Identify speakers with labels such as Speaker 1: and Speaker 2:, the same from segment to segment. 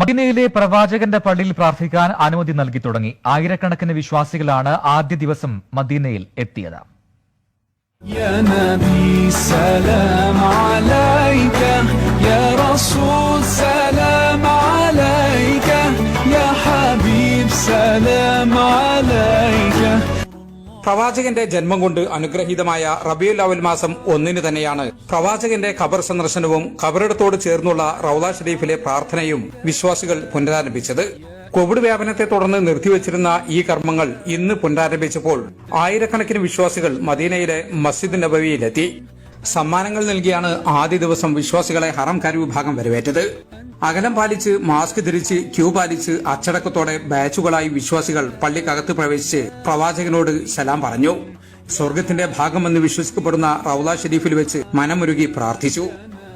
Speaker 1: മദീനയിലെ പ്രവാചകന്റെ പള്ളിയിൽ പ്രാർത്ഥിക്കാൻ അനുമതി നൽകി തുടങ്ങി. ആയിരക്കണക്കിന് വിശ്വാസികളാണ് ആദ്യ ദിവസം മദീനയിൽ എത്തിയത്.
Speaker 2: പ്രവാചകന്റെ ജന്മം കൊണ്ട് അനുഗ്രഹീതമായ റബിയുൽ അവൽ മാസം ഒന്നിന് തന്നെയാണ്. പ്രവാചകന്റെ ഖബർ സന്ദർശനവും ഖബറിടത്തോട് ചേർന്നുള്ള റൌദ ഷരീഫിലെ പ്രാർത്ഥനയും വിശ്വാസികൾ പുനരാരംഭിച്ചത്. കോവിഡ് വ്യാപനത്തെ തുടർന്ന് നിർത്തിവച്ചിരുന്ന ഈ കർമ്മങ്ങൾ ഇന്ന് പുനരാരംഭിച്ചപ്പോൾ ആയിരക്കണക്കിന് വിശ്വാസികൾ മദീനയിലെ മസ്ജിദ് നബവിയിലെത്തി. സമ്മാനങ്ങൾ നൽകിയാണ് ആദ്യ ദിവസം വിശ്വാസികളെ ഹറം വിഭാഗം വരവേറ്റത്. അകലം പാലിച്ച് മാസ്ക് ധരിച്ച് ക്യൂ പാലിച്ച് അച്ചടക്കത്തോടെ ബാച്ചുകളായി വിശ്വാസികൾ പള്ളിക്കകത്ത് പ്രവേശിച്ച് പ്രവാചകനോട് സലാം പറഞ്ഞു. സ്വർഗത്തിന്റെ ഭാഗമെന്ന് വിശ്വസിക്കപ്പെടുന്ന റൌല ഷെരീഫിൽ വെച്ച് മനമുരുകി പ്രാർത്ഥിച്ചു.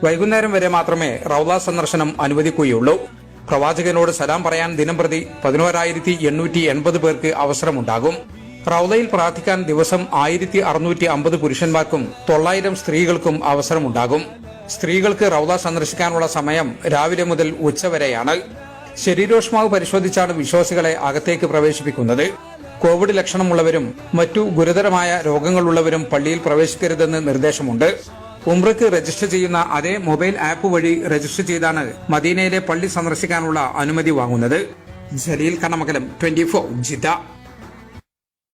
Speaker 2: വൈകുന്നേരം വരെ മാത്രമേ റൌല സന്ദർശനം അനുവദിക്കുകയുള്ളൂ. പ്രവാചകനോട് സലാം പറയാൻ ദിനംപ്രതി പതിനോരായിരത്തി എണ്ണൂറ്റി എൺപത് പേർക്ക് അവസരമുണ്ടാകും. റൌലയിൽ പ്രാർത്ഥിക്കാൻ ദിവസം ആയിരത്തി അറുന്നൂറ്റി അമ്പത് പുരുഷന്മാർക്കും തൊള്ളായിരം സ്ത്രീകൾക്കും അവസരമുണ്ടാകും. സ്ത്രീകൾക്ക് റൗദ സന്ദർശിക്കാനുള്ള സമയം രാവിലെ മുതൽ ഉച്ചവരെയാണ്. ശരീരോഷ്മാവ് പരിശോധിച്ചാണ് വിശ്വാസികളെ അകത്തേക്ക് പ്രവേശിപ്പിക്കുന്നത്. കോവിഡ് ലക്ഷണമുള്ളവരും മറ്റു ഗുരുതരമായ രോഗങ്ങളുള്ളവരും പള്ളിയിൽ പ്രവേശിക്കരുതെന്ന് നിർദ്ദേശമുണ്ട്. ഉംറയ്ക്ക് രജിസ്റ്റർ ചെയ്യുന്ന അതേ മൊബൈൽ ആപ്പ് വഴി രജിസ്റ്റർ ചെയ്താണ് മദീനയിലെ പള്ളി സന്ദർശിക്കാനുള്ള അനുമതി വാങ്ങുന്നത്. Jaleel Kannamakalam twenty four Jeddah.